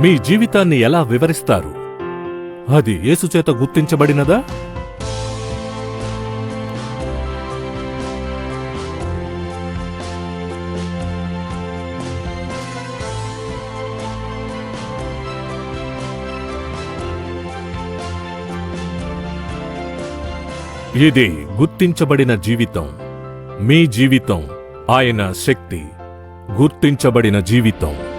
మీ జీవితాన్ని ఎలా వివరిస్తారు? అది యేసుచేత గుర్తించబడినదా? ఇది గుర్తించబడిన జీవితం. మీ జీవితం ఆయన శక్తి గుర్తించబడిన జీవితం.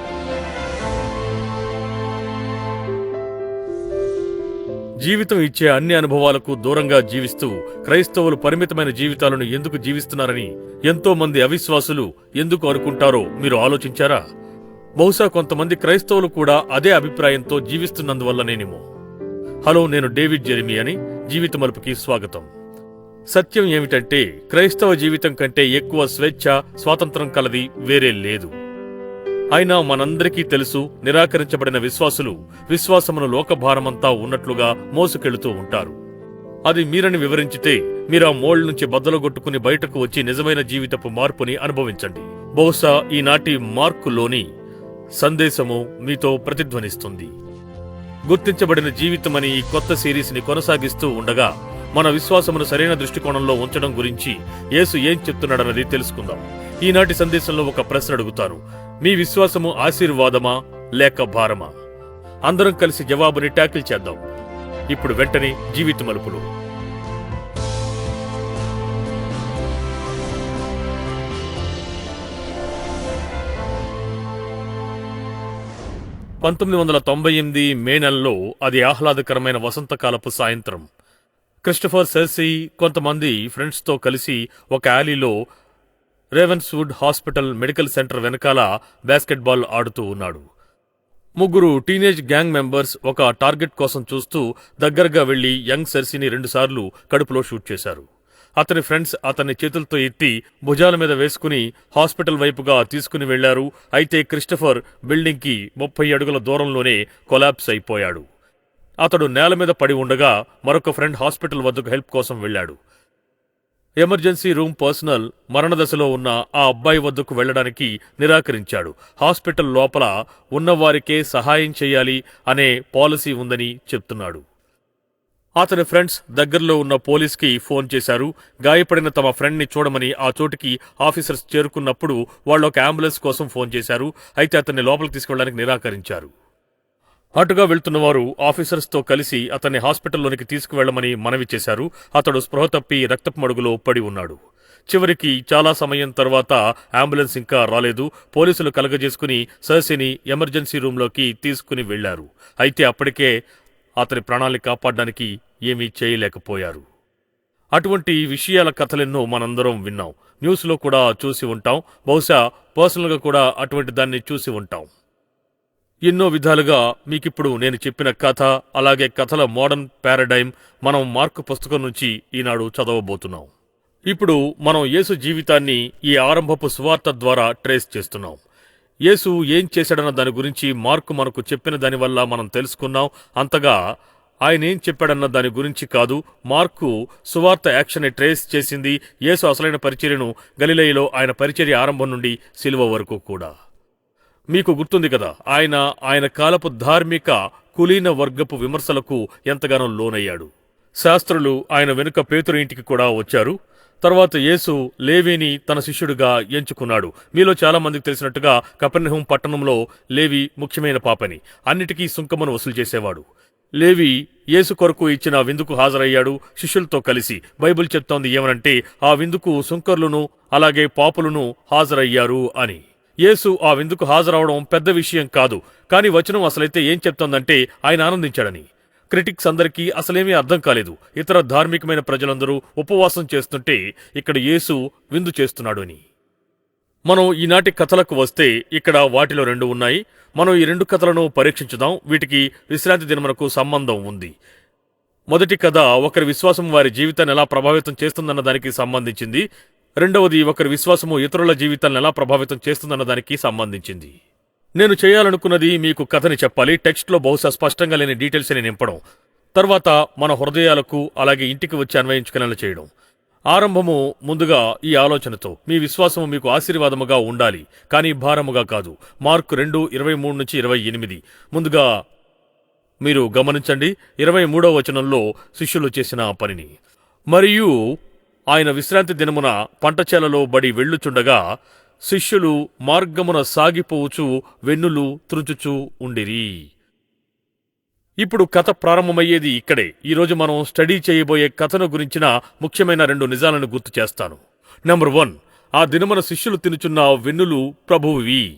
జీవితం ఇచ్చే అన్ని అనుభవాలకు దూరంగా జీవిస్తూ క్రైస్తవులు పరిమితమైన జీవితాలను ఎందుకు జీవిస్తున్నారని ఎంతో మంది అవిశ్వాసులు ఎందుకు అనుకుంటారో మీరు ఆలోచించారా? బహుశా కొంతమంది క్రైస్తవులు కూడా అదే అభిప్రాయంతో జీవిస్తున్నందువల్లనేనేమో. హలో నేను డేవిడ్ జెరిమి అని జీవిత మలుపుకి స్వాగతం. సత్యం ఏమిటంటే క్రైస్తవ జీవితం కంటే ఎక్కువ స్వేచ్ఛ స్వాతంత్రం కలది వేరే లేదు. అయినా మనందరికీ తెలుసు నిరాకరించబడిన విశ్వాసులు విశ్వాసమును లోకభారమంతా ఉన్నట్లుగా మోసుకెళుతూ ఉంటారు. అది మీరని వివరించితే మీరు ఆ మోల్డ్ నుంచి బద్దలుగొట్టుకుని బయటకు వచ్చి నిజమైన జీవితపు మార్పుని అనుభవించండి. బహుశా ఈనాటి మార్కులోని సందేశము మీతో ప్రతిధ్వనిస్తుంది. గుర్తించబడిన జీవితమని ఈ కొత్త సిరీస్ని కొనసాగిస్తూ ఉండగా మన విశ్వాసమును సరైన దృష్టికోణంలో ఉంచడం గురించి యేసు ఏం చెప్తున్నాడన్నది తెలుసుకుందాం. ఈనాటి సందేశంలో ఒక ప్రశ్న అడుగుతారు. మీ విశ్వాసము ఆశీర్వాదమా లేక భారమా? అందరం కలిసి జవాబుని ట్యాకిల్ చేద్దాం. ఇప్పుడు వెంటనే జీవిత మలుపులు. పంతొమ్మిది వందల తొంభై ఎనిమిది మే నెలలో అది ఆహ్లాదకరమైన వసంతకాలపు సాయంత్రం. క్రిస్టఫర్ సెర్సీ కొంతమంది ఫ్రెండ్స్తో కలిసి ఒక యాలీలో రేవెన్స్వుడ్ హాస్పిటల్ మెడికల్ సెంటర్ వెనకాల బాస్కెట్బాల్ ఆడుతూ ఉన్నాడు. ముగ్గురు టీనేజ్ గ్యాంగ్ మెంబర్స్ ఒక టార్గెట్ కోసం చూస్తూ దగ్గరగా వెళ్ళి యంగ్ సెర్సీని రెండుసార్లు కడుపులో షూట్ చేశారు. అతని ఫ్రెండ్స్ అతన్ని చేతులతో ఎత్తి భుజాల మీద వేసుకుని హాస్పిటల్ వైపుగా తీసుకుని వెళ్ళారు. అయితే క్రిస్టఫర్ బిల్డింగ్కి ముప్పై అడుగుల దూరంలోనే కొలాప్స్ అయిపోయాడు. అతడు నేల మీద పడి ఉండగా మరొక ఫ్రెండ్ హాస్పిటల్ వద్దకు హెల్ప్ కోసం వెళ్ళాడు. ఎమర్జెన్సీ రూమ్ పర్సనల్ మరణదశలో ఉన్న ఆ అబ్బాయి వద్దకు వెళ్ళడానికి నిరాకరించాడు. హాస్పిటల్ లోపల ఉన్నవారికే సహాయం చేయాలి అనే పాలసీ ఉందని చెప్తున్నాడు. అతని ఫ్రెండ్స్ దగ్గరలో ఉన్న పోలీస్కి ఫోన్ చేశారు. గాయపడిన తమ ఫ్రెండ్ని చూడమని ఆ చోటికి ఆఫీసర్స్ చేరుకున్నప్పుడు వాళ్ళు ఒక అంబులెన్స్ కోసం ఫోన్ చేశారు. అయితే అతన్ని లోపలికి తీసుకెళ్ళడానికి నిరాకరించారు. అటుగా వెళ్తున్న వారు ఆఫీసర్స్తో కలిసి అతన్ని హాస్పిటల్లోనికి తీసుకువెళ్ళమని మనవి చేశారు. అతడు స్పృహ తప్పి రక్తపు మడుగులో పడి ఉన్నాడు. చివరికి చాలా సమయం తర్వాత అంబులెన్స్ ఇంకా రాలేదు. పోలీసులు కలగజేసుకుని సర్సిని ఎమర్జెన్సీ రూంలోకి తీసుకుని వెళ్ళారు. అయితే అప్పటికే అతని ప్రాణాల్ని కాపాడడానికి ఏమీ చేయలేకపోయారు. అటువంటి విషయాల కథలెన్నో మనందరం విన్నాం. న్యూస్లో కూడా చూసి ఉంటాం. బహుశా పర్సనల్గా కూడా అటువంటి దాన్ని చూసి ఉంటాం. ఎన్నో విధాలుగా మీకిప్పుడు నేను చెప్పిన కథ అలాగే కథల మోడర్న్ పారాడైమ్ మనం మార్కు పుస్తకం నుంచి ఈనాడు చదవబోతున్నాం. ఇప్పుడు మనం యేసు జీవితాన్ని ఈ ఆరంభపు సువార్త ద్వారా ట్రేస్ చేస్తున్నాం. యేసు ఏం చేశాడన్న దాని గురించి మార్కు మనకు చెప్పిన దానివల్ల మనం తెలుసుకున్నాం. అంతగా ఆయన ఏం చెప్పాడన్న దాని గురించి కాదు మార్కు సువార్త యాక్షన్ని ట్రేస్ చేసింది యేసు అసలైన పరిచర్యను గలిలయలో ఆయన పరిచర్య ఆరంభం నుండి సిలువ వరకు కూడా. మీకు గుర్తుంది కదా ఆయన ఆయన కాలపు ధార్మిక కులీన వర్గపు విమర్శలకు ఎంతగానో లోనయ్యాడు. శాస్త్రులు ఆయన వెనుక పేతురు ఇంటికి కూడా వచ్చారు. తర్వాత యేసు లేవీని తన శిష్యుడిగా ఎంచుకున్నాడు. మీలో చాలా మందికి తెలిసినట్టుగా కపెర్నహూం పట్టణంలో లేవి ముఖ్యమైన పాపని అన్నిటికీ సుంకమును వసూలు చేసేవాడు. లేవి యేసు కొరకు ఇచ్చిన విందుకు హాజరయ్యాడు శిష్యులతో కలిసి. బైబిల్ చెప్తోంది ఏమనంటే ఆ విందుకు సుంకర్లును అలాగే పాపులను హాజరయ్యారు అని. యేసు ఆ విందుకు హాజరవడం పెద్ద విషయం కాదు. కానీ వచనం అసలైతే ఏం చెప్తోందంటే ఆయన ఆనందించాడని. క్రిటిక్స్ అందరికీ అసలేమీ అర్థం కాలేదు. ఇతర ధార్మికమైన ప్రజలందరూ ఉపవాసం చేస్తుంటే ఇక్కడ యేసు విందు చేస్తున్నాడు అని మనం ఈనాటి కథలకు వస్తే ఇక్కడ వాటిలో రెండు ఉన్నాయి. మనం ఈ రెండు కథలను పరీక్షించుదాం. వీటికి విశ్రాంతి దినమునకు సంబంధం ఉంది. మొదటి కథ ఒకరి విశ్వాసం వారి జీవితాన్ని ఎలా ప్రభావితం చేస్తుందన్న దానికి సంబంధించింది. రెండవది ఒకరి విశ్వాసము ఇతరుల జీవితాలను ఎలా ప్రభావితం చేస్తుందన్న దానికి సంబంధించింది. నేను చేయాలనుకున్నది మీకు కథని చెప్పాలి. టెక్స్ట్లో బహుశా స్పష్టంగా లేని డీటెయిల్స్ని నింపడం. తర్వాత మన హృదయాలకు అలాగే ఇంటికి వచ్చి అన్వయించుకునేలా చేయడం. ఆరంభము ముందుగా ఈ ఆలోచనతో. మీ విశ్వాసము మీకు ఆశీర్వాదముగా ఉండాలి. కానీ భారముగా కాదు. మార్క్ రెండు ఇరవై మూడు నుంచి ఇరవై ఎనిమిది. ముందుగా మీరు గమనించండి. ఇరవై మూడవ వచనంలో శిష్యులు చేసిన పనిని. మరియు ఆయన విశ్రాంతి దినమున పంటచేలలో బడి వెళ్ళుచుండగా శిష్యులు మార్గమున సాగిపోవచ్చు వెన్నులు త్రుంచుచూ ఉండిరి. ఇప్పుడు కథ ప్రారంభమయ్యేది ఇక్కడే. ఈరోజు మనం స్టడీ చేయబోయే కథను గురించిన ముఖ్యమైన రెండు నిజాలను గుర్తు చేస్తాను. నెంబర్ వన్ ఆ దినమున శిష్యులు తినుచున్న వెన్నులు ప్రభువువి.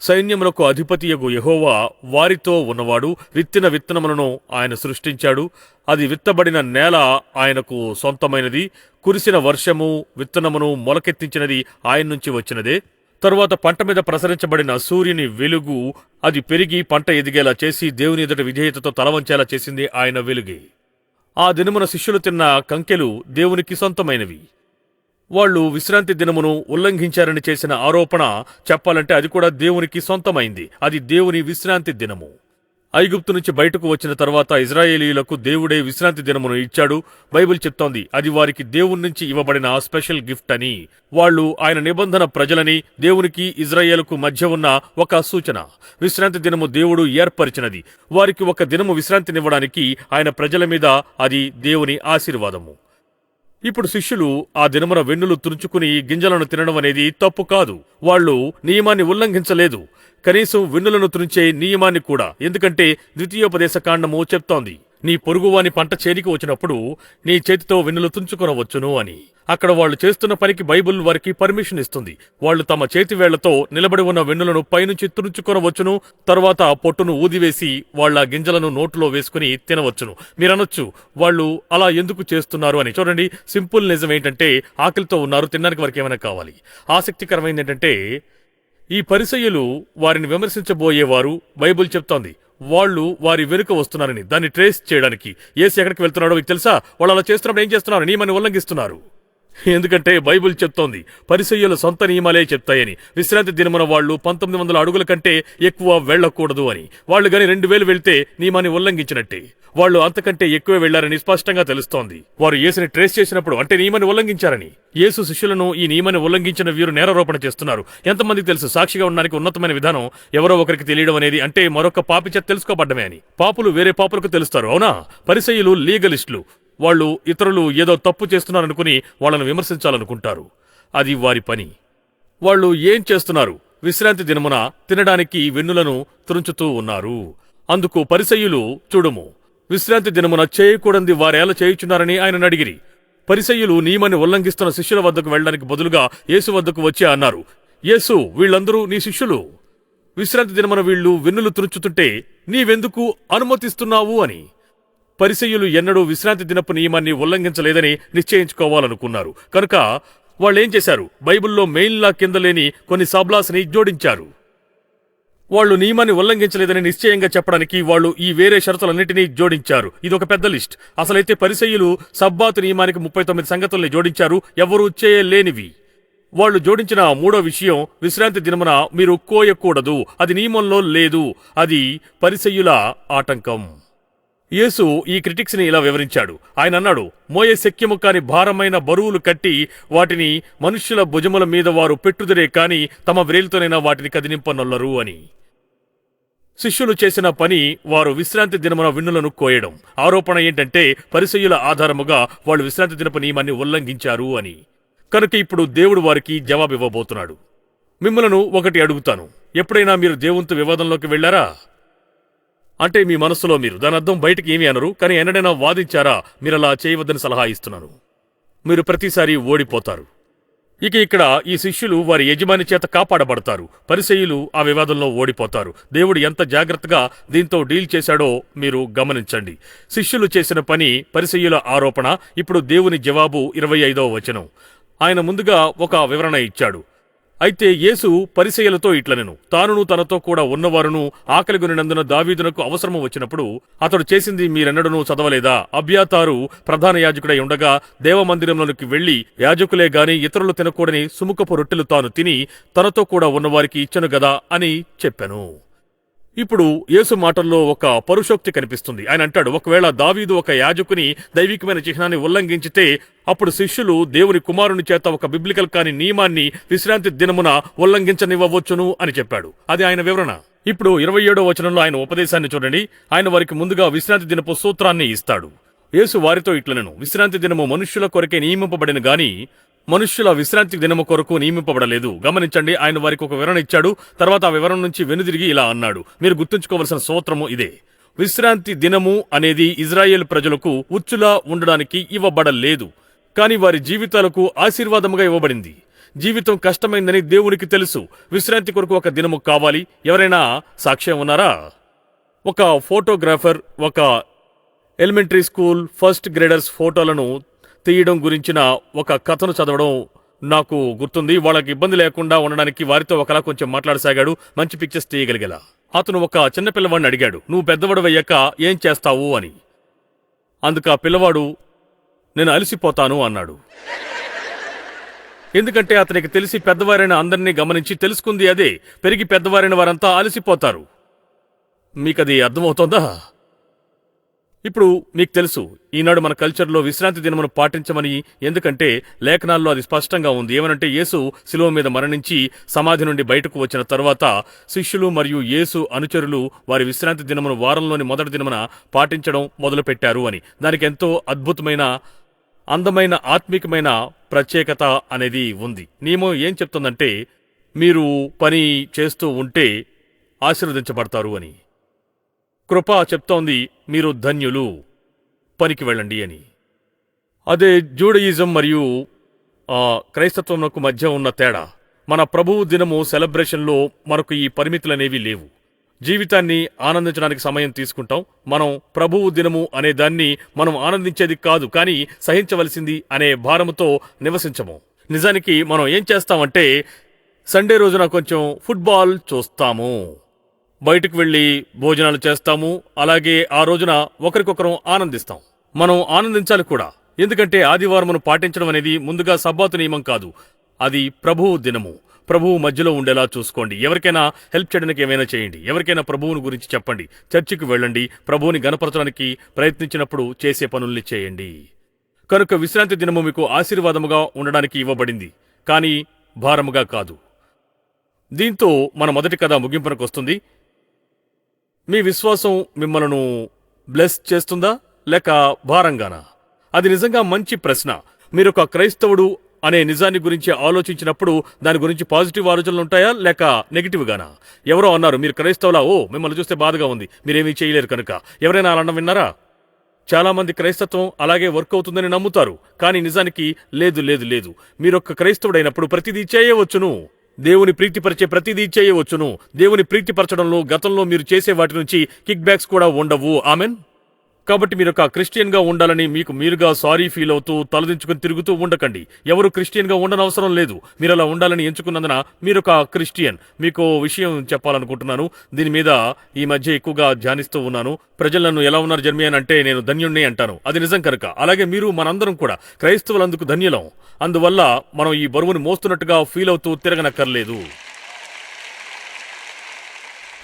సైన్యములకు అధిపతియగు యహోవా వారితో ఉన్నవాడు విత్తిన విత్తనములను ఆయన సృష్టించాడు. అది విత్తబడిన నేల ఆయనకు సొంతమైనది. కురిసిన వర్షము విత్తనమును మొలకెత్తించినది ఆయన నుంచి వచ్చినదే. తరువాత పంట మీద ప్రసరించబడిన సూర్యుని వెలుగు అది పెరిగి పంట ఎదిగేలా చేసి దేవుని ఎదుట విధేయతతో తలవంచేలా చేసింది ఆయన వెలుగే. ఆ దినమున శిష్యులు తిన్న కంకెలు దేవునికి సొంతమైనవి. వాళ్ళు విశ్రాంతి దినమును ఉల్లంఘించారని చేసిన ఆరోపణ చెప్పాలంటే అది కూడా దేవునికి సొంతమైంది. అది దేవుని విశ్రాంతి దినము. ఐగుప్తు నుంచి బయటకు వచ్చిన తర్వాత ఇజ్రాయేలీలకు దేవుడే విశ్రాంతి దినమును ఇచ్చాడు. బైబిల్ చెప్తోంది అది వారికి దేవుని నుంచి ఇవ్వబడిన స్పెషల్ గిఫ్ట్ అని. వాళ్ళు ఆయన నిబంధన ప్రజలని దేవునికి ఇజ్రాయేలుకు మధ్య ఉన్న ఒక సూచన. విశ్రాంతి దినము దేవుడు ఏర్పరిచినది. వారికి ఒక దినము విశ్రాంతినివ్వడానికి ఆయన ప్రజల మీద అది దేవుని ఆశీర్వాదము. ఇప్పుడు శిష్యులు ఆ దినమున వెన్నులు తురుచుకుని గింజలను తినడం అనేది తప్పు కాదు. వాళ్ళు నియమాన్ని ఉల్లంఘించలేదు. కనీసం వెన్నులను తురించే నియమాన్ని కూడా. ఎందుకంటే ద్వితీయోపదేశ కాండము చెప్తోంది నీ పొరుగువాని పంట చేరికి వచ్చినప్పుడు నీ చేతితో వెన్నులు తుంచుకొనవచ్చును అని. అక్కడ వాళ్ళు చేస్తున్న పనికి బైబిల్ వారికి పర్మిషన్ ఇస్తుంది. వాళ్ళు తమ చేతివేళ్ళతో నిలబడి ఉన్న వెన్నులను పైనుంచి తుడుచుకొనవచ్చును తర్వాత పొట్టును ఊదివేసి వాళ్ళ గింజలను నోట్లో వేసుకుని తినవచ్చును. మీరనొచ్చు వాళ్ళు అలా ఎందుకు చేస్తున్నారు అని. చూడండి సింపుల్ నిజం ఏంటంటే ఆకలితో ఉన్నారు తినడానికి వారికి ఏమైనా కావాలి. ఆసక్తికరమైంది ఏంటంటే ఈ పరిసయ్యులు వారిని విమర్శించబోయేవారు బైబిల్ చెప్తోంది. వాళ్ళు వారి వెనుక వస్తున్నారని దాన్ని ట్రేస్ చేయడానికి. ఏసు ఎక్కడికి వెళ్తున్నాడో మీకు తెలుసా? వాళ్ళు అలా చేస్తున్నప్పుడు ఏం చేస్తున్నారు? నియమాన్ని ఉల్లంఘిస్తున్నారు. ఎందుకంటే బైబిల్ చెప్తోంది పరిసయ్యుల సొంత నియమాలే చెప్తాయని. విశ్రాంతి దినమున వాళ్ళు పంతొమ్మిది వందల అడుగుల కంటే ఎక్కువ వెళ్ళకూడదు అని. వాళ్ళు గాని రెండు వేలు వెళ్తే నియమాన్ని ఉల్లంఘించినట్టే. వాళ్ళు అంతకంటే ఎక్కువ వెళ్ళారని స్పష్టంగా తెలుస్తోంది. వారు యేసుని ట్రేస్ చేసినప్పుడు అంటే నియమాన్ని ఉల్లంఘించారని. యేసు శిష్యులను ఈ నియమాన్ని ఉల్లంఘించిన వీరు నేరారోపణ చేస్తున్నారు. ఎంతమందికి తెలుసు? సాక్షిగా ఉండడానికి ఉన్నతమైన విధానం ఎవరో ఒకరికి తెలియడం అనేది అంటే మరొక పాపి చేత తెలుసుకోబడ్డమే అని. పాపులు వేరే పాపులకు తెలుస్తారు అవునా? పరిసయ్యులు లీగలిస్టులు. వాళ్ళు ఇతరులు ఏదో తప్పు చేస్తున్నారనుకుని వాళ్ళను విమర్శించాలనుకుంటారు. అది వారి పని. వాళ్ళు ఏం చేస్తున్నారు? విశ్రాంతి దినమున తినడానికి వెన్నులను తురుంచుతూ ఉన్నారు. అందుకు పరిసయ్యులు చూడుము. విశ్రాంతి దినమున చేయకూడంది వారేలా చేయుచున్నారని ఆయన అడిగిరి పరిసయ్యులు నియమాన్ని ఉల్లంఘిస్తున్న శిష్యుల వద్దకు వెళ్ళడానికి బదులుగా యేసు వద్దకు వచ్చే అన్నారు. యేసు వీళ్ళందరూ నీ శిష్యులు. విశ్రాంతి దినమున వీళ్ళు వెన్నులు తురుచుతుంటే నీవెందుకు అనుమతిస్తున్నావు అని. పరిసయ్యులు ఎన్నడూ విశ్రాంతి దినపు నియమాన్ని ఉల్లంఘించలేదని నిశ్చయించుకోవాలనుకున్నారు. కనుక వాళ్ళేం చేశారు? బైబిల్లో మెయిన్లా కింద లేని కొన్ని సాబ్లాస్ని జోడించారు. వాళ్ళు నియమాన్ని ఉల్లంఘించలేదని నిశ్చయంగా చెప్పడానికి వాళ్ళు ఈ వేరే షరతులన్నింటినీ జోడించారు. ఇది ఒక పెద్ద లిస్ట్. అసలైతే పరిసయ్యులు సబ్బాతు నియమానికి ముప్పై తొమ్మిది సంగతుల్ని జోడించారు. ఎవరూ చేయలేనివి. వాళ్ళు జోడించిన మూడో విషయం విశ్రాంతి దినమున మీరు కోయకూడదు. అది నియమంలో లేదు. అది పరిసయ్యుల ఆటంకం. యేసు ఈ క్రిటిక్స్ని ఇలా వివరించాడు. ఆయన అన్నాడు మోయే శక్యము కాని భారమైన బరువులు కట్టి వాటిని మనుష్యుల భుజముల మీద వారు పెట్టుదరే కాని తమ వ్రేలుతోనైనా వాటిని కదిలింపనొల్లరు అని. శిష్యులు చేసిన పని వారు విశ్రాంతి దినమున విన్నులను కోయడం. ఆరోపణ ఏంటంటే పరిసయ్యుల ఆధారముగా వాళ్ళు విశ్రాంతి దినపు నియమాన్ని ఉల్లంఘించారు అని. కనుక ఇప్పుడు దేవుడు వారికి జవాబివ్వబోతున్నాడు. మిమ్మలను ఒకటి అడుగుతాను. ఎప్పుడైనా మీరు దేవునితో వివాదంలోకి వెళ్ళారా అంటే మీ మనస్సులో మీరు. దాని అర్థం బయటికి ఏమీ అనరు కానీ ఎన్నడైనా వాదించారా మీరు అలా చేయవద్దని సలహా ఇస్తున్నాను మీరు ప్రతిసారి ఓడిపోతారు. ఇక ఇక్కడ ఈ శిష్యులు వారి యజమాని చేత కాపాడబడతారు. పరిశయులు ఆ వివాదంలో ఓడిపోతారు. దేవుడు ఎంత జాగ్రత్తగా దీంతో డీల్ చేశాడో మీరు గమనించండి. శిష్యులు చేసిన పని పరిశయుల ఆరోపణ ఇప్పుడు దేవుని జవాబు ఇరవై ఐదవ వచనం. ఆయన ముందుగా ఒక వివరణ ఇచ్చాడు. అయితే యేసు పరిసయలతో ఇట్లనెను. తానును తనతో కూడా ఉన్నవారును ఆకలిగొనినందున దావీదునకు అవసరము వచ్చినప్పుడు అతడు చేసింది మీరెన్నడనూ చదవలేదా? అభ్యాతారు ప్రధాన యాజకుడై ఉండగా దేవమందిరంలోనికి వెళ్ళి యాజకులే గాని ఇతరులు తినకూడని సుముఖపు రొట్టెలు తాను తిని తనతో కూడా ఉన్నవారికి ఇచ్చను గదా అని చెప్పెను. ఇప్పుడు యేసు మాటల్లో ఒక పరుషోక్తి కనిపిస్తుంది. ఆయన అంటాడు ఒకవేళ దావీదు ఒక యాజకుని దైవికమైన చిహ్నాన్ని ఉల్లంఘించితే అప్పుడు శిష్యులు దేవుని కుమారుని చేత ఒక బిబ్లికల్ కాని నియమాన్ని విశ్రాంతి దినమున ఉల్లంఘించనివ్వవచ్చును అని చెప్పాడు. అది ఆయన వివరణ. ఇప్పుడు ఇరవై ఏడో వచనంలో ఆయన ఉపదేశాన్ని చూడండి. ఆయన వారికి ముందుగా విశ్రాంతి దినపు సూత్రాన్ని ఇస్తాడు. యేసు వారితో ఇట్లనను విశ్రాంతి దినము మనుష్యుల కొరకే నియమింపబడిన గాని మనుష్యుల విశ్రాంతి దినము కొరకు నియమింపబడలేదు. గమనించండి ఆయన వారికి ఒక వివరణ ఇచ్చాడు తర్వాత ఆ వివరణ నుంచి వెనుదిరిగి ఇలా అన్నాడు. మీరు గుర్తుంచుకోవలసిన సూత్రము ఇదే. విశ్రాంతి దినము అనేది ఇజ్రాయేల్ ప్రజలకు ఉచ్చులా ఉండడానికి ఇవ్వబడలేదు కానీ వారి జీవితాలకు ఆశీర్వాదముగా ఇవ్వబడింది. జీవితం కష్టమైందని దేవునికి తెలుసు. విశ్రాంతి కొరకు ఒక దినము కావాలి. ఎవరైనా సాక్ష్యం ఉన్నారా? ఒక ఫోటోగ్రాఫర్ ఒక ఎలిమెంటరీ స్కూల్ ఫస్ట్ గ్రేడర్స్ ఫోటోలను తీయడం గురించిన ఒక కథను చదవడం నాకు గుర్తుంది. వాళ్ళకి ఇబ్బంది లేకుండా ఉండడానికి వారితో ఒకలా కొంచెం మాట్లాడసాగాడు. మంచి పిక్చర్స్ తీయగలిగేలా. అతను ఒక చిన్న పిల్లవాడిని అడిగాడు. నువ్వు పెద్దవాడవయ్యాక ఏం చేస్తావు? అని. అందుకు ఆ పిల్లవాడు నేను అలసిపోతాను అన్నాడు. ఎందుకంటే అతనికి తెలిసి పెద్దవారైన అందరినీ గమనించి తెలుసుకుంది అదే. పెరిగి పెద్దవారైన వారంతా అలసిపోతారు. మీకది అర్థమవుతోందా? ఇప్పుడు మీకు తెలుసు ఈనాడు మన కల్చర్లో విశ్రాంతి దినమును పాటించమని ఎందుకంటే లేఖనాల్లో అది స్పష్టంగా ఉంది. ఏమనంటే యేసు శిలువ మీద మరణించి సమాధి నుండి బయటకు వచ్చిన తర్వాత శిష్యులు మరియు యేసు అనుచరులు వారి విశ్రాంతి దినమును వారంలోని మొదటి దినమున పాటించడం మొదలుపెట్టారు అని. దానికి ఎంతో అద్భుతమైన అందమైన ఆత్మికమైన ప్రత్యేకత అనేది ఉంది. నియమం ఏం చెప్తుందంటే మీరు పని చేస్తూ ఉంటే ఆశీర్వదించబడతారు అని. కృప చెప్తోంది మీరు ధన్యులు. పనికి వెళ్ళండి అని. అదే జూడయిజం మరియు ఆ, క్రైస్తత్వంకు మధ్య ఉన్న తేడా. మన ప్రభువు దినము సెలబ్రేషన్లో మనకు ఈ పరిమితులనేవి లేవు. జీవితాన్ని ఆనందించడానికి సమయం తీసుకుంటాం. మనం ప్రభువు దినము అనే దాన్ని మనం ఆనందించేది కాదు కానీ సహించవలసింది అనే భారముతో నివసించము. నిజానికి మనం ఏం చేస్తామంటే సండే రోజున కొంచెం ఫుట్బాల్ చూస్తాము. బయటకు వెళ్ళి భోజనాలు చేస్తాము. అలాగే ఆ రోజున ఒకరికొకరం ఆనందిస్తాం. మనం ఆనందించాలి కూడా. ఎందుకంటే ఆదివారమును పాటించడం అనేది ముందుగా సబ్బాతు నియమం కాదు. అది ప్రభువు దినము. ప్రభువు మధ్యలో ఉండేలా చూసుకోండి. ఎవరికైనా హెల్ప్ చేయడానికి ఏమైనా చేయండి. ఎవరికైనా ప్రభువుని గురించి చెప్పండి. చర్చికి వెళ్ళండి. ప్రభువుని గణపరచడానికి ప్రయత్నించినప్పుడు చేసే పనుల్ని చేయండి. కనుక విశ్రాంతి దినము మీకు ఆశీర్వాదముగా ఉండడానికి ఇవ్వబడింది. కానీ భారముగా కాదు. దీంతో మన మొదటి కథ ముగింపునకు వస్తుంది మీ విశ్వాసం మిమ్మలను బ్లెస్ చేస్తుందా లేక భారంగానా? అది నిజంగా మంచి ప్రశ్న. మీరు ఒక క్రైస్తవుడు అనే నిజాన్ని గురించి ఆలోచించినప్పుడు దాని గురించి పాజిటివ్ ఆలోచనలు ఉంటాయా లేక నెగిటివ్గానా? ఎవరో అన్నారు మీరు క్రైస్తవులా? ఓ మిమ్మల్ని చూస్తే బాధగా ఉంది. మీరేమీ చేయలేరు కనుక. ఎవరైనా అలా అనడం విన్నారా? చాలామంది క్రైస్తత్వం అలాగే వర్క్ అవుతుందని నమ్ముతారు. కానీ నిజానికి లేదు లేదు లేదు. మీరొక్క క్రైస్తవుడైనప్పుడు ప్రతిదీ చేయవచ్చును. దేవుని ప్రీతిపరిచే ప్రతిదీ చేయవచ్చును. దేవుని ప్రీతిపరచడంలో గతంలో మీరు చేసే వాటి నుంచి కిక్ బ్యాక్స్ కూడా ఉండవు. ఆమెన్. కాబట్టి మీరు ఒక క్రిస్టియన్గా ఉండాలని మీకు మీరుగా సారీ ఫీల్ అవుతూ తలదించుకుని తిరుగుతూ ఉండకండి. ఎవరు క్రిస్టియన్గా ఉండనవసరం లేదు. మీరు అలా ఉండాలని ఎంచుకున్నందున మీరు ఒక క్రిస్టియన్. మీకు విషయం చెప్పాలనుకుంటున్నాను. దీని మీద ఈ మధ్య ఎక్కువగా ధ్యానిస్తూ ఉన్నాను. ప్రజలను ఎలా ఉన్నారు జర్మియన్ అంటే నేను ధన్యుణ్ణి అంటాను. అది నిజం కనుక. అలాగే మీరు మనందరం కూడా క్రైస్తవులందుకు ధన్యులం. అందువల్ల మనం ఈ బరువుని మోస్తున్నట్టుగా ఫీల్ అవుతూ తిరగనక్కర్లేదు.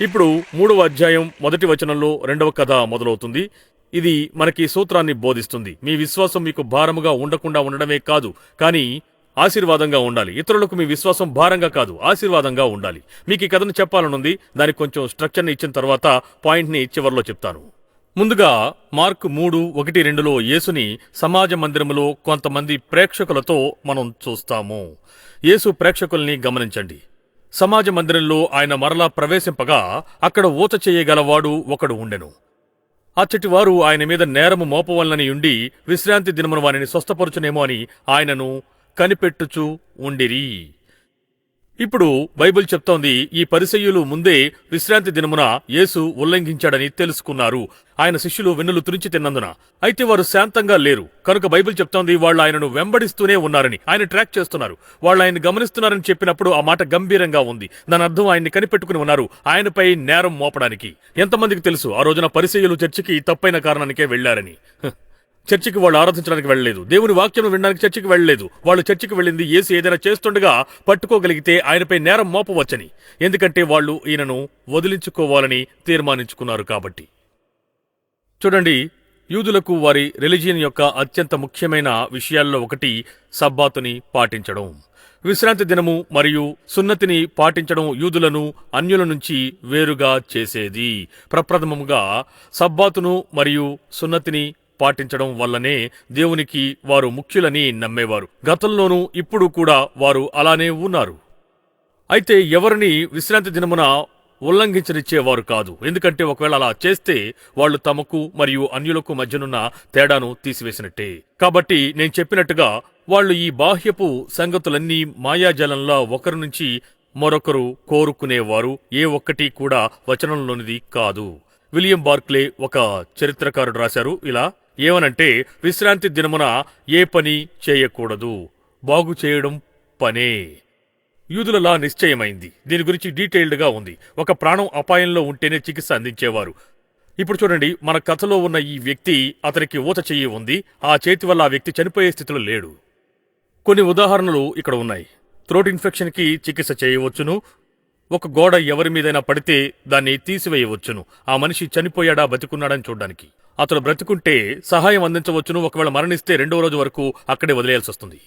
ఇప్పుడు మూడవ అధ్యాయం మొదటి వచనంలో రెండవ కథ మొదలవుతుంది. ఇది మనకి సూత్రాన్ని బోధిస్తుంది. మీ విశ్వాసం మీకు భారముగా ఉండకుండా ఉండడమే కాదు కానీ ఆశీర్వాదంగా ఉండాలి. ఇతరులకు మీ విశ్వాసం భారంగా కాదు ఆశీర్వాదంగా ఉండాలి. మీకు ఈ కథను చెప్పాలనుంది దానికి కొంచెం స్ట్రక్చర్ని ఇచ్చిన తర్వాత పాయింట్ని చివరిలో చెప్తాను. ముందుగా మార్క్ మూడు ఒకటి రెండులో యేసుని సమాజ మందిరములో కొంతమంది ప్రేక్షకులతో మనం చూస్తాము. యేసు ప్రేక్షకుల్ని గమనించండి. సమాజ మందిరంలో ఆయన మరలా ప్రవేశింపగా అక్కడ ఊత చేయగలవాడు ఒకడు ఉండెను. అచ్చటి వారు ఆయన మీద నేరము మోపవలనని ఉండి విశ్రాంతి దినమున వారిని స్వస్థపరచునేమో అని ఆయనను కనిపెట్టుచూ ఉండిరి. ఇప్పుడు బైబిల్ చెప్తోంది ఈ పరిసయ్యులు ముందే విశ్రాంతి దినమున యేసు ఉల్లంఘించాడని తెలుసుకున్నారు. ఆయన శిష్యులు వెన్నులు తురించి తిన్నందున. అయితే వారు శాంతంగా లేరు. కనుక బైబిల్ చెప్తోంది వాళ్ళు ఆయనను వెంబడిస్తూనే ఉన్నారని. ఆయన ట్రాక్ చేస్తున్నారు. వాళ్ళు ఆయన గమనిస్తున్నారని చెప్పినప్పుడు ఆ మాట గంభీరంగా ఉంది. దాని అర్థం ఆయన్ని కనిపెట్టుకుని ఉన్నారు ఆయనపై నేరం మోపడానికి. ఎంతమందికి తెలుసు ఆ రోజున పరిసయ్యులు చర్చికి తప్పైన కారణానికే వెళ్ళారని చర్చికి వాళ్ళు ఆరాధించడానికి వెళ్ళలేదు. దేవుని వాక్యం వినడానికి చర్చికి వెళ్ళలేదు. వాళ్ళు చర్చికి వెళ్ళింది యేసు ఏదైనా చేస్తుండగా పట్టుకోగలిగితే ఆయనపై నేరం మోపవచ్చని. ఎందుకంటే వాళ్ళు ఈయనను వదిలించుకోవాలని తీర్మానించుకున్నారు కాబట్టి. చూడండి యూదులకు వారి రిలిజియన్ యొక్క అత్యంత ముఖ్యమైన విషయాల్లో ఒకటి సబ్బాతుని పాటించడం. విశ్రాంతి దినము మరియు సున్నతిని పాటించడం యూదులను అన్యుల నుంచి వేరుగా చేసేది. ప్రప్రథమముగా సబ్బాతును మరియు సున్నతిని పాటించడం వల్లనే దేవునికి వారు ముఖ్యులని నమ్మేవారు. గతంలోనూ ఇప్పుడు కూడా వారు అలానే ఉన్నారు. అయితే ఎవరిని విశ్రాంతి దినమున ఉల్లంఘించనిచ్చేవారు కాదు. ఎందుకంటే ఒకవేళ అలా చేస్తే వాళ్ళు తమకు మరియు అన్యులకు మధ్యనున్న తేడాను తీసివేసినట్టే. కాబట్టి నేను చెప్పినట్టుగా వాళ్ళు ఈ బాహ్యపు సంగతులన్నీ మాయాజలంలో ఒకరి నుంచి మరొకరు కోరుకునేవారు. ఏ ఒక్కటి కూడా వచనంలోనిది కాదు. విలియం బార్క్లే ఒక చరిత్రకారుడు రాశారు. ఇలా ఏమనంటే విశ్రాంతి దినమున ఏ పని చేయకూడదు. బాగు చేయడం పనే. యూదులలా నిశ్చయమైంది. దీని గురించి డీటెయిల్డ్గా ఉంది. ఒక ప్రాణం అపాయంలో ఉంటేనే చికిత్స అందించేవారు. ఇప్పుడు చూడండి మన కథలో ఉన్న ఈ వ్యక్తి అతనికి ఊత చెయ్యి ఉంది. ఆ చేతి వల్ల ఆ వ్యక్తి చనిపోయే స్థితిలో లేడు. కొన్ని ఉదాహరణలు ఇక్కడ ఉన్నాయి. థ్రోట్ ఇన్ఫెక్షన్కి చికిత్స చేయవచ్చును. ఒక గోడ ఎవరి మీదైనా పడితే దాన్ని తీసివేయవచ్చును. ఆ మనిషి చనిపోయాడా బతికున్నాడని చూడడానికి. అతడు బ్రతుకుంటే సహాయం అందించవచ్చును. ఒకవేళ మరణిస్తే రెండవ రోజు వరకు అక్కడే వదిలేయాల్సి వస్తుంది.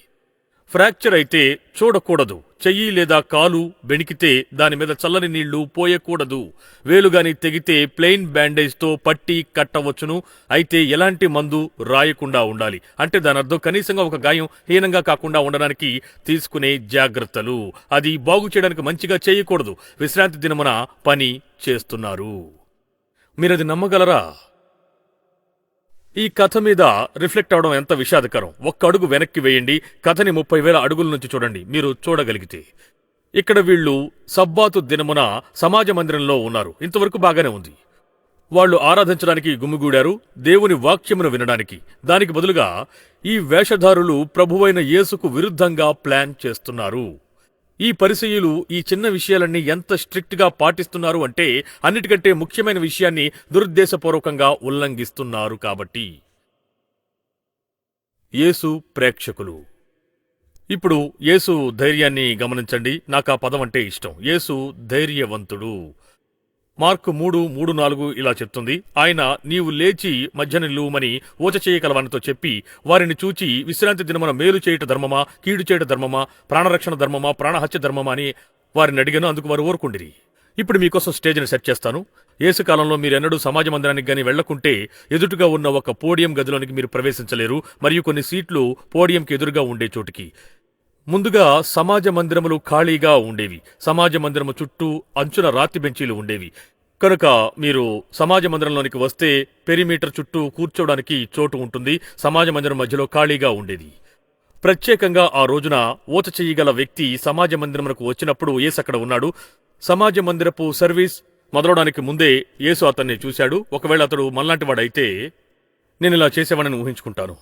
ఫ్రాక్చర్ అయితే చూడకూడదు. చెయ్యి లేదా కాలు బెణికితే దాని మీద చల్లని నీళ్ళు పోయకూడదు. వేలుగాని తెగితే ప్లెయిన్ బ్యాండేజ్తో పట్టి కట్టవచ్చును. అయితే ఎలాంటి మందు రాయకుండా ఉండాలి. అంటే దాని అర్థం కనీసంగా ఒక గాయం హీనంగా కాకుండా ఉండడానికి తీసుకునే జాగ్రత్తలు. అది బాగు చేయడానికి మంచిగా చేయకూడదు. విశ్రాంతి దినమున పని చేస్తున్నారు. మీరది నమ్మగలరా? ఈ కథ మీద రిఫ్లెక్ట్ అవడం ఎంత విషాదకరం? ఒక్క అడుగు వెనక్కి వేయండి. కథని ముప్పై వేల అడుగుల నుంచి చూడండి. మీరు చూడగలిగితే. ఇక్కడ వీళ్ళు సబ్బాతు దినమున సమాజ మందిరంలో ఉన్నారు. ఇంతవరకు బాగానే ఉంది. వాళ్ళు ఆరాధించడానికి గుమ్మిగూడారు దేవుని వాక్యమును వినడానికి. దానికి బదులుగా ఈ వేషధారులు ప్రభువైన యేసుకు విరుద్ధంగా ప్లాన్ చేస్తున్నారు. ఈ పరిసయులు ఈ చిన్న విషయాలన్నీ ఎంత స్ట్రిక్ట్గా పాటిస్తున్నారు అంటే అన్నిటికంటే ముఖ్యమైన విషయాన్ని దురుద్దేశపూర్వకంగా ఉల్లంఘిస్తున్నారు కాబట్టి. యేసు ప్రేక్షకులు. ఇప్పుడు యేసు ధైర్యాన్ని గమనించండి. నాకు ఆ పదం అంటే ఇష్టం. యేసు ధైర్యవంతుడు. మార్కు మూడు మూడు నాలుగు ఇలా చెప్తుంది. ఆయన నీవు లేచి మధ్యనిల్లుమని ఊచ చేయగలవనితో చెప్పి వారిని చూచి విశ్రాంతి దినమున మేలు చేయుట ధర్మమా కీడు చేయుట ధర్మమా ప్రాణరక్షణ ధర్మమా ప్రాణహత్య ధర్మమా అని వారిని అడిగాను. అందుకు వారు ఊరుకుండిరి. ఇప్పుడు మీకోసం స్టేజ్ని సెట్ చేస్తాను. ఏసుకాలంలో మీరెన్నడూ సమాజ మందిరానికి కానీ వెళ్ళకుంటే ఎదుటుగా ఉన్న ఒక పోడియం గదిలోనికి మీరు ప్రవేశించలేరు. మరియు కొన్ని సీట్లు పోడియంకి ఎదురుగా ఉండే చోటికి. ముందుగా సమాజ మందిరములు ఖాళీగా ఉండేవి. సమాజ మందిరము చుట్టూ అంచున రాతి బెంచీలు ఉండేవి. కనుక మీరు సమాజ మందిరంలోనికి వస్తే పెరిమీటర్ చుట్టూ కూర్చోవడానికి చోటు ఉంటుంది. సమాజ మందిరం మధ్యలో ఖాళీగా ఉండేది. ప్రత్యేకంగా ఆ రోజున ఊత చేయగల వ్యక్తి సమాజ మందిరమునకు వచ్చినప్పుడు యేసు అక్కడ ఉన్నాడు. సమాజ మందిరపు సర్వీస్ మొదలవడానికి ముందే యేసు అతన్ని చూశాడు. ఒకవేళ అతడు మనలాంటి వాడైతే నేను ఇలా చేసేవాడని ఊహించుకుంటాను.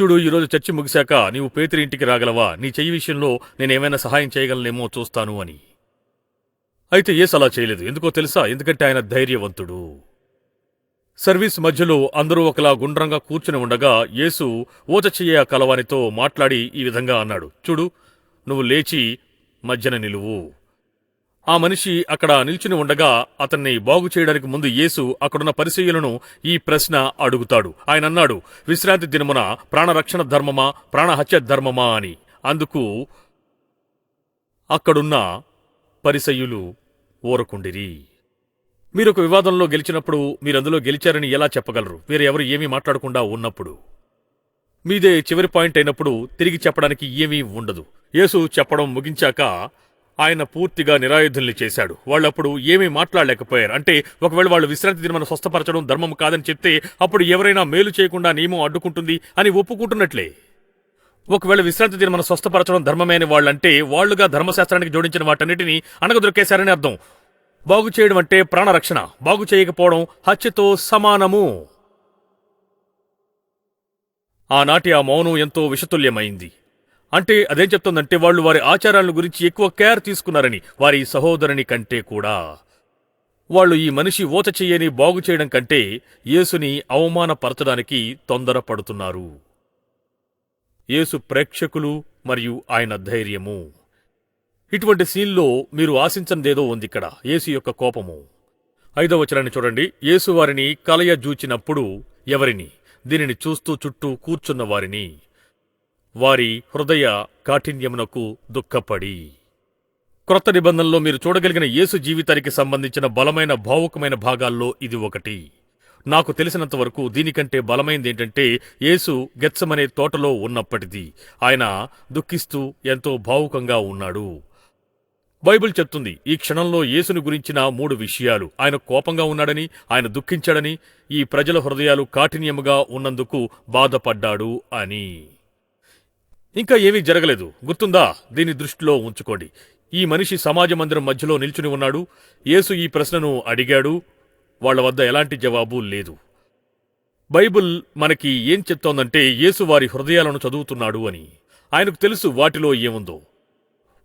చూడు ఈరోజు చర్చి ముగిశాక నీవు పేతురి ఇంటికి రాగలవా? నీ చెయ్యి విషయంలో నేనేమైనా సహాయం చేయగలనేమో చూస్తాను అని. అయితే ఏస్ అలా చేయలేదు. ఎందుకో తెలుసా? ఎందుకంటే ఆయన ధైర్యవంతుడు. సర్వీస్ మధ్యలో అందరూ ఒకలా గుండ్రంగా కూర్చుని ఉండగా యేసు ఊత కలవానితో మాట్లాడి ఈ విధంగా అన్నాడు. చూడు నువ్వు లేచి మధ్యన నిలువు. ఆ మనిషి అక్కడ నిల్చుని ఉండగా అతన్ని బాగు చేయడానికి ముందు యేసు అక్కడున్న పరిశీలను ఈ ప్రశ్న అడుగుతాడు. ఆయన అన్నాడు విశ్రాంతి దినమున ప్రాణరక్షణ ధర్మమా ప్రాణహత్య ధర్మమా? అని. అందుకు అక్కడున్న పరిసయ్యులు ఊరకుండిరి. మీరు ఒక వివాదంలో గెలిచినప్పుడు మీరందులో గెలిచారని ఎలా చెప్పగలరు? వేరే ఎవరు ఏమీ మాట్లాడకుండా ఉన్నప్పుడు. మీదే చివరి పాయింట్ అయినప్పుడు తిరిగి చెప్పడానికి ఏమీ ఉండదు. యేసు చెప్పడం ముగించాక ఆయన పూర్తిగా నిరాయుధుల్ని చేశాడు. వాళ్ళప్పుడు ఏమీ మాట్లాడలేకపోయారు. అంటే ఒకవేళ వాళ్ళు విశ్రాంతి దినమను స్వస్థపరచడం ధర్మం కాదని చెప్తే అప్పుడు ఎవరైనా మేలు చేయకుండా నియమం అడ్డుకుంటుంది అని ఒప్పుకుంటున్నట్లే. ఒకవేళ విశ్రాంతి దినమను స్వస్థపరచడం ధర్మమే వాళ్ళంటే వాళ్ళుగా ధర్మశాస్త్రానికి జోడించిన వాటన్నిటిని అనగదొరికేశారని అర్థం. బాగు చేయడం అంటే ప్రాణరక్షణ. బాగు చేయకపోవడం హత్యతో సమానము. ఆనాటి ఆ మౌనం ఎంతో విషతుల్యమైంది. అంటే అదేం చెప్తుందంటే వాళ్ళు వారి ఆచారాల గురించి ఎక్కువ కేర్ తీసుకున్నారని వారి సహోదరుని కంటే కూడా. వాళ్ళు ఈ మనిషి ఓత చెయ్యని బాగు చేయడం కంటే యేసుని అవమానపరచడానికి తొందరపడుతున్నారు. యేసు ప్రేక్షకులు మరియు ఆయన ధైర్యము. ఇటువంటి సీన్లో మీరు ఆశించనిదేదో ఉంది ఇక్కడ యేసు యొక్క కోపము. ఐదవ వచనాన్ని చూడండి. యేసు వారిని కలయజూచినప్పుడు ఎవరిని? దీనిని చూస్తూ చుట్టూ కూర్చున్న వారిని. వారి హృదయ కాఠిన్యమునకు దుఃఖపడి. క్రొత్త నిబంధనలో మీరు చూడగలిగిన యేసు జీవితానికి సంబంధించిన బలమైన భావుకమైన భాగాల్లో ఇది ఒకటి. నాకు తెలిసినంత వరకు దీనికంటే బలమైనది ఏంటంటే యేసు గెత్సమనే తోటలో ఉన్నప్పటిది. ఆయన దుఃఖిస్తూ ఎంతో భావుకంగా ఉన్నాడు. బైబిల్ చెప్తుంది ఈ క్షణంలో యేసుని గురించిన మూడు విషయాలు. ఆయన కోపంగా ఉన్నాడని ఆయన దుఃఖించాడని ఈ ప్రజల హృదయాలు కాఠిన్యముగా ఉన్నందుకు బాధపడ్డాడు అని. ఇంకా ఏమీ జరగలేదు. గుర్తుందా? దీని దృష్టిలో ఉంచుకోండి. ఈ మనిషి సమాజ మందిరం మధ్యలో నిల్చుని ఉన్నాడు. యేసు ఈ ప్రశ్నను అడిగాడు. వాళ్ళ వద్ద ఎలాంటి జవాబు లేదు. బైబిల్ మనకి ఏం చెప్తోందంటే యేసు వారి హృదయాలను చదువుతున్నాడు అని. ఆయనకు తెలుసు వాటిలో ఏముందో.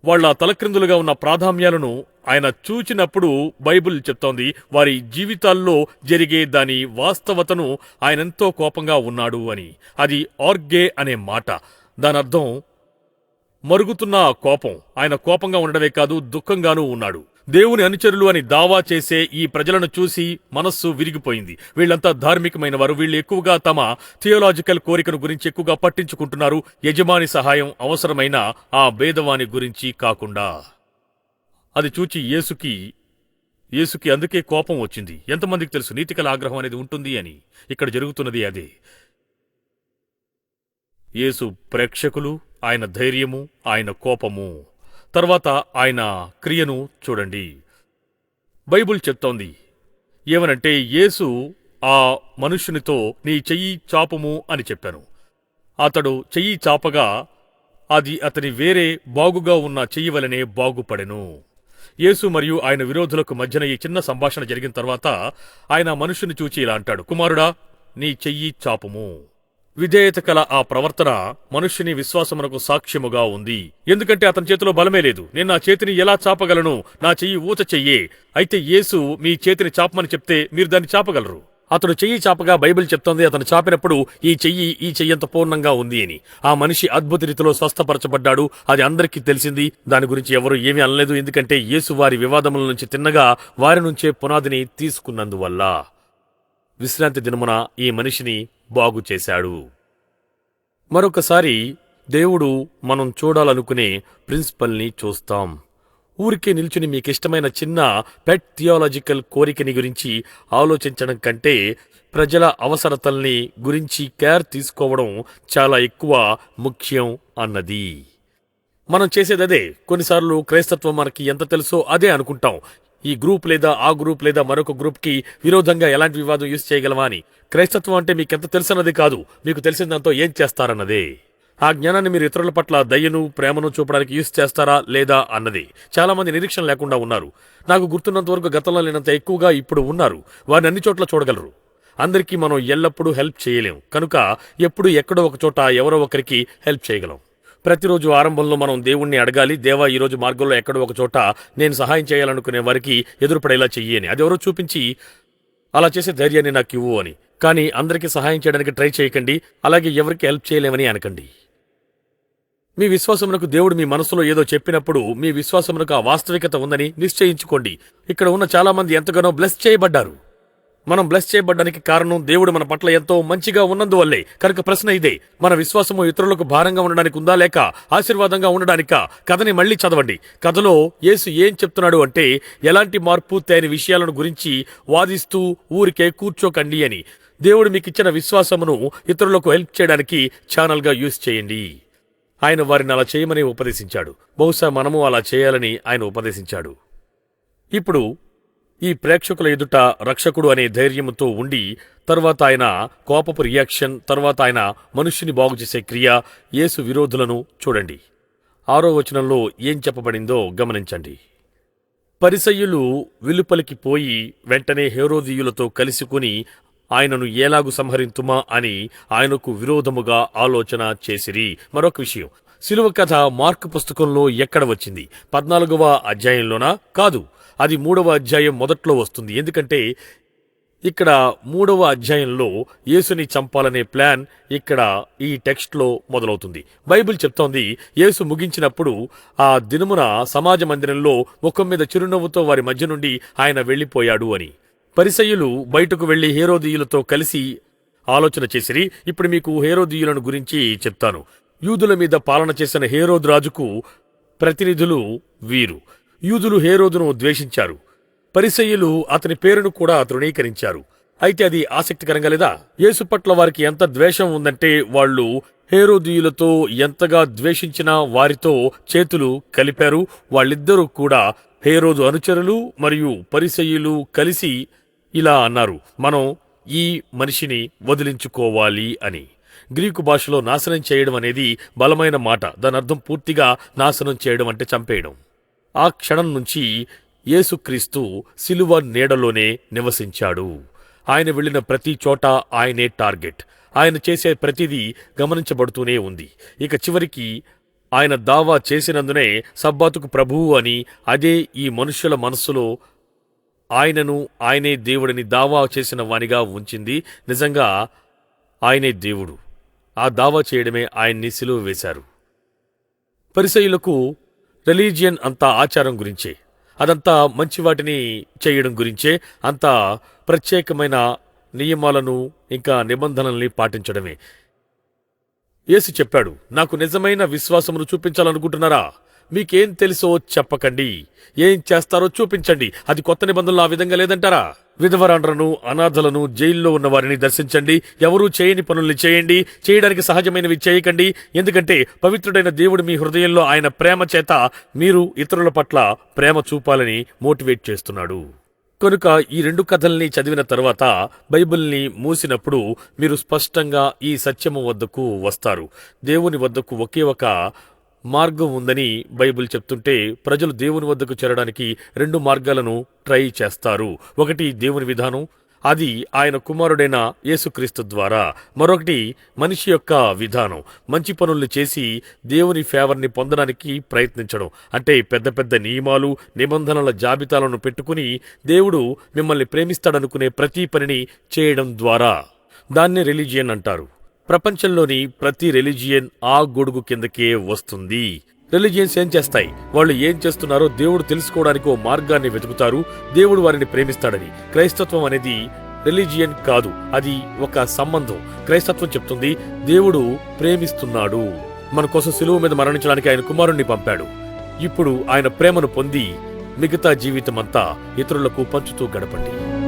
వాళ్ళ తలక్రిందులుగా ఉన్న ప్రాధాన్యాలను ఆయన చూచినప్పుడు బైబిల్ చెప్తోంది. వారి జీవితాల్లో జరిగే దాని వాస్తవతను ఆయనెంతో కోపంగా ఉన్నాడు అని. అది ఆర్గే అనే మాట. దానర్థం మరుగుతున్న ఆ కోపం ఆయన కోపంగా ఉండడమే కాదు దుఃఖంగానూ ఉన్నాడు. దేవుని అనుచరులు అని దావా చేసే ఈ ప్రజలను చూసి మనస్సు విరిగిపోయింది. వీళ్ళంతా ధార్మికమైన వారు వీళ్ళు ఎక్కువగా తమ థియోలాజికల్ కోరికను గురించి ఎక్కువగా పట్టించుకుంటున్నారు. యజమాని సహాయం అవసరమైన ఆ భేదవాని గురించి కాకుండా. అది చూచి యేసుకి యేసుకి అందుకే కోపం వచ్చింది. ఎంతమందికి తెలుసు? నీతికల ఆగ్రహం అనేది ఉంటుంది అని. ఇక్కడ జరుగుతున్నది అదే. యేసు ప్రేక్షకులు ఆయన ధైర్యము ఆయన కోపము. తర్వాత ఆయన క్రియను చూడండి. బైబుల్ చెప్తోంది ఏమనంటే యేసు ఆ మనుష్యునితో నీ చెయ్యి చాపము అని చెప్పాను. అతడు చెయ్యి చాపగా అది అతని వేరే బాగుగా ఉన్న చెయ్యి వలనే బాగుపడెను. యేసు మరియు ఆయన విరోధులకు మధ్యన ఈ చిన్న సంభాషణ జరిగిన తర్వాత ఆయన మనుషుని చూచి ఇలా అంటాడు కుమారుడా నీ చెయ్యి చాపము. విధేయత కల ఆ ప్రవర్తన మనుష్యుని విశ్వాసమునకు సాక్ష్యముగా ఉంది. ఎందుకంటే అతని చేతిలో బలమే లేదు. నేను నా చేతిని ఎలా చాపగలను? నా చెయ్యి ఊత చెయ్యే. అయితే యేసు మీ చేతిని చాపమని చెప్తే మీరు దాన్ని చాపగలరు. అతడు చెయ్యి చాపగా బైబిల్ చెప్తోంది. అతను చాపినప్పుడు ఈ చెయ్యి ఈ చెయ్యంత పూర్ణంగా ఉంది అని. ఆ మనిషి అద్భుత రీతిలో స్వస్థపరచబడ్డాడు. అది అందరికీ తెలిసింది. దాని గురించి ఎవరు ఏమీ అనలేదు. ఎందుకంటే యేసు వారి వివాదముల నుంచి తిన్నగా వారి నుంచే పునాదిని తీసుకున్నందువల్ల. విశ్రాంతి దినమున ఈ మనిషిని బాగు చేశాడు. మరొకసారి దేవుడు మనం చూడాలనుకునే ప్రిన్సిపల్ని చూస్తాం. ఊరికే నిల్చుని మీకిష్టమైన చిన్న పెట్ థియాలజికల్ కోరికని గురించి ఆలోచించడం కంటే ప్రజల అవసరతల్ని గురించి కేర్ తీసుకోవడం చాలా ఎక్కువ ముఖ్యం అన్నది. మనం చేసేది అదే కొన్నిసార్లు క్రైస్తత్వం మనకి ఎంత తెలుసో అదే అనుకుంటాం. ఈ గ్రూప్ లేదా ఆ గ్రూప్ లేదా మరొక గ్రూప్కి విరోధంగా ఎలాంటి వివాదం యూజ్ చేయగలమా అని? క్రైస్తత్వం అంటే మీకెంత తెలుసన్నది కాదు. మీకు తెలిసిన దాంతో ఏం చేస్తారన్నదే. ఆ జ్ఞానాన్ని మీరు ఇతరుల పట్ల దయ్యను ప్రేమను చూపడానికి యూజ్ చేస్తారా లేదా అన్నది. చాలా మంది నిరీక్షణ లేకుండా ఉన్నారు. నాకు గుర్తున్నంత వరకు గతంలో లేనంత ఎక్కువగా ఇప్పుడు ఉన్నారు. వారిని అన్ని చోట్ల చూడగలరు. అందరికీ మనం ఎల్లప్పుడూ హెల్ప్ చేయలేం. కనుక ఎప్పుడు ఎక్కడో ఒక చోట ఎవరో ఒకరికి హెల్ప్ చేయగలం. ప్రతిరోజు ఆరంభంలో మనం దేవుణ్ణి అడగాలి దేవా ఈరోజు మార్గంలో ఎక్కడో ఒక చోట నేను సహాయం చేయాలనుకునే వారికి ఎదురుపడేలా చెయ్యని అది ఎవరో చూపించి అలా చేసే ధైర్యాన్ని నాకు ఇవ్వు అని. కానీ అందరికీ సహాయం చేయడానికి ట్రై చేయకండి అలాగే ఎవరికి హెల్ప్ చేయలేమని అనకండి. మీ విశ్వాసమునకు దేవుడు మీ మనసులో ఏదో చెప్పినప్పుడు మీ విశ్వాసమునకు ఆ వాస్తవికత ఉందని నిశ్చయించుకోండి. ఇక్కడ ఉన్న చాలామంది ఎంతగానో బ్లెస్ చేయబడ్డారు. మనం బ్లెస్ చేయబడ్డానికి కారణం దేవుడు మన పట్ల ఎంతో మంచిగా ఉన్నందువల్లే. కనుక ప్రశ్న ఇదే మన విశ్వాసము ఇతరులకు భారంగా ఉండడానికి ఉందా లేక ఆశీర్వాదంగా ఉండడానికా? కథని మళ్ళీ చదవండి. కథలో యేసు ఏం చెప్తున్నాడు అంటే ఎలాంటి మార్పు తేని విషయాలను గురించి వాదిస్తూ ఊరికే కూర్చోకండి అని. దేవుడు మీకు ఇచ్చిన విశ్వాసమును ఇతరులకు హెల్ప్ చేయడానికి ఛానల్గా యూజ్ చేయండి. ఆయన వారిని అలా చేయమని ఉపదేశించాడు. బహుశా మనము అలా చేయాలని ఆయన ఉపదేశించాడు. ఇప్పుడు ఈ ప్రేక్షకుల ఎదుట రక్షకుడు అనే ధైర్యంతో ఉండి తర్వాత ఆయన కోపపు రియాక్షన్ తర్వాత ఆయన మనుష్యుని బాగుచేసే క్రియ యేసు విరోధులను చూడండి. ఆరో వచనంలో ఏం చెప్పబడిందో గమనించండి. పరిసయ్యులు వెలుపలికి పోయి వెంటనే హేరోదీయులతో కలుసుకుని ఆయనను ఏలాగు సంహరింతుమా అని ఆయనకు విరోధముగా ఆలోచన చేసిరి. మరొక విషయం శిలువ కథ మార్కు పుస్తకంలో ఎక్కడ వచ్చింది? పద్నాలుగవ అధ్యాయంలోనా? కాదు. అది మూడవ అధ్యాయం మొదట్లో వస్తుంది. ఎందుకంటే ఇక్కడ మూడవ అధ్యాయంలో యేసుని చంపాలనే ప్లాన్ ఇక్కడ ఈ టెక్స్ట్లో మొదలవుతుంది. బైబిల్ చెప్తోంది యేసు ముగించినప్పుడు ఆ దినమున సమాజ మందిరంలో ముఖం మీద చిరునవ్వుతో వారి మధ్య నుండి ఆయన వెళ్ళిపోయాడు అని. పరిసయ్యులు బయటకు వెళ్ళి హేరోదీయులతో కలిసి ఆలోచన చేసిరి ఇప్పుడు మీకు హేరోదీయులను గురించి చెప్తాను. యూదుల మీద పాలన చేసిన హేరోద్ రాజుకు ప్రతినిధులు వీరు. యూదులు హేరోదును ద్వేషించారు. పరిసయ్యులు అతని పేరును కూడా తృణీకరించారు. అయితే అది ఆసక్తికరంగా లేదా? యేసు పట్ల వారికి ఎంత ద్వేషం ఉందంటే వాళ్ళు హేరోదీయులతో ఎంతగా ద్వేషించినా వారితో చేతులు కలిపారు. వాళ్ళిద్దరూ కూడా హేరోదు అనుచరులు మరియు పరిసయ్యులు కలిసి ఇలా అన్నారు మనం ఈ మనిషిని వదిలించుకోవాలి అని. గ్రీకు భాషలో నాశనం చేయడం అనేది బలమైన మాట. దాని అర్థం పూర్తిగా నాశనం చేయడం అంటే చంపేయడం. ఆ క్షణం నుంచి యేసుక్రీస్తు సిలువ నీడలోనే నివసించాడు. ఆయన వెళ్ళిన ప్రతి చోట ఆయనే టార్గెట్. ఆయన చేసే ప్రతిదీ గమనించబడుతూనే ఉంది. ఇక చివరికి ఆయన దావా చేసినందునే సబ్బాతుకు ప్రభువు అని అదే ఈ మనుష్యుల మనస్సులో ఆయనను ఆయనే దేవుడిని దావా చేసిన వానిగా ఉంచింది. నిజంగా ఆయనే దేవుడు. ఆ దావా చేయడమే ఆయన్ని సిలువ వేశారు. పరిసయులకు రిలీజియన్ అంతా ఆచారం గురించే అదంతా మంచి వాటిని చేయడం గురించే అంతా ప్రత్యేకమైన నియమాలను ఇంకా నిబంధనల్ని పాటించడమే. యేసు చెప్పాడు నాకు నిజమైన విశ్వాసమును చూపించాలనుకుంటున్నారా? మీకేం తెలుసో చెప్పకండి. ఏం చేస్తారో చూపించండి. అది కొత్త నిబంధనలు ఆ విధంగా లేదంటారా? విధవరాండ్రను అనాథలను జైల్లో ఉన్న వారిని దర్శించండి. ఎవరూ చేయని పనుల్ని చేయండి. చేయడానికి సహజమైనవి చేయకండి. ఎందుకంటే పవిత్రుడైన దేవుడు మీ హృదయంలో ఆయన ప్రేమ చేత మీరు ఇతరుల పట్ల ప్రేమ చూపాలని మోటివేట్ చేస్తున్నాడు. కనుక ఈ రెండు కథల్ని చదివిన తర్వాత బైబిల్ని మూసినప్పుడు మీరు స్పష్టంగా ఈ సత్యము వద్దకు వస్తారు. దేవుని వద్దకు ఒకే ఒక మార్గం ఉందని బైబిల్ చెప్తుంటే ప్రజలు దేవుని వద్దకు చేరడానికి రెండు మార్గాలను ట్రై చేస్తారు. ఒకటి దేవుని విధానం అది ఆయన కుమారుడైన యేసుక్రీస్తు ద్వారా. మరొకటి మనిషి యొక్క విధానం మంచి పనుల్ని చేసి దేవుని ఫేవర్ని పొందడానికి ప్రయత్నించడం. అంటే పెద్ద పెద్ద నియమాలు నిబంధనల జాబితాలను పెట్టుకుని దేవుడు మిమ్మల్ని ప్రేమిస్తాడనుకునే ప్రతి పనిని చేయడం ద్వారా. దాన్ని రిలీజియన్ అంటారు. ప్రపంచంలోని ప్రతి రిలీజియన్ ఆ గొడుగు కిందకే వస్తుంది. రిలీజియన్స్ ఏం చేస్తాయి? వాళ్ళు ఏం చేస్తున్నారో దేవుడు తెలుసుకోవడానికి ఓ మార్గాన్ని వెతుకుతారు. దేవుడు వారిని ప్రేమిస్తాడని. క్రైస్తత్వం అనేది రిలీజియన్ కాదు. అది ఒక సంబంధం. క్రైస్తత్వం చెప్తుంది దేవుడు ప్రేమిస్తున్నాడు. మన కోసం సులువు మీద మరణించడానికి ఆయన కుమారుణ్ణి పంపాడు. ఇప్పుడు ఆయన ప్రేమను పొంది మిగతా జీవితమంతా ఇతరులకు పంచుతూ గడపండి.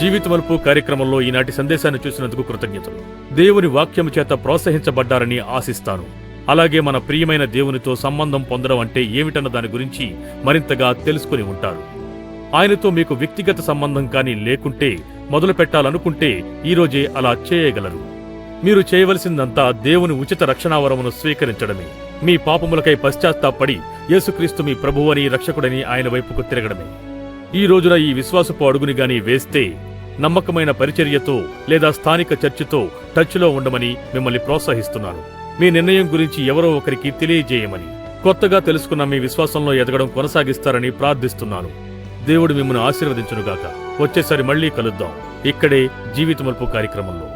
జీవితమలుపు కార్యక్రమంలో ఈనాటి సందేశాన్ని చూసినందుకు కృతజ్ఞతలు. దేవుని వాక్యము చేత ప్రోత్సహించబడ్డారని ఆశిస్తాను. అలాగే మన ప్రియమైన దేవునితో సంబంధం పొందడం అంటే ఏమిటన్న దాని గురించి మరింతగా తెలుసుకుని ఉంటారు. ఆయనతో మీకు వ్యక్తిగత సంబంధం కానీ లేకుంటే మొదలు పెట్టాలనుకుంటే ఈరోజే అలా చేయగలరు. మీరు చేయవలసిందంతా దేవుని ఉచిత రక్షణావరమును స్వీకరించడమే. మీ పాపములకై పశ్చాత్తాపడి యేసుక్రీస్తు మీ ప్రభువని రక్షకుడని ఆయన వైపుకు తిరగడమే. ఈ రోజున ఈ విశ్వాసపు అడుగుని గాని వేస్తే నమ్మకమైన పరిచర్యతో లేదా స్థానిక చర్చితో టచ్లో ఉండమని మిమ్మల్ని ప్రోత్సహిస్తున్నాను. మీ నిర్ణయం గురించి ఎవరో ఒకరికి తెలియజేయమని కొత్తగా తెలుసుకున్న మీ విశ్వాసంలో ఎదగడం కొనసాగిస్తారని ప్రార్థిస్తున్నాను. దేవుడు మిమ్మల్ని ఆశీర్వదించునుగాక. వచ్చేసారి మళ్ళీ కలుద్దాం. ఇక్కడే జీవితమల్పు కార్యక్రమంలో.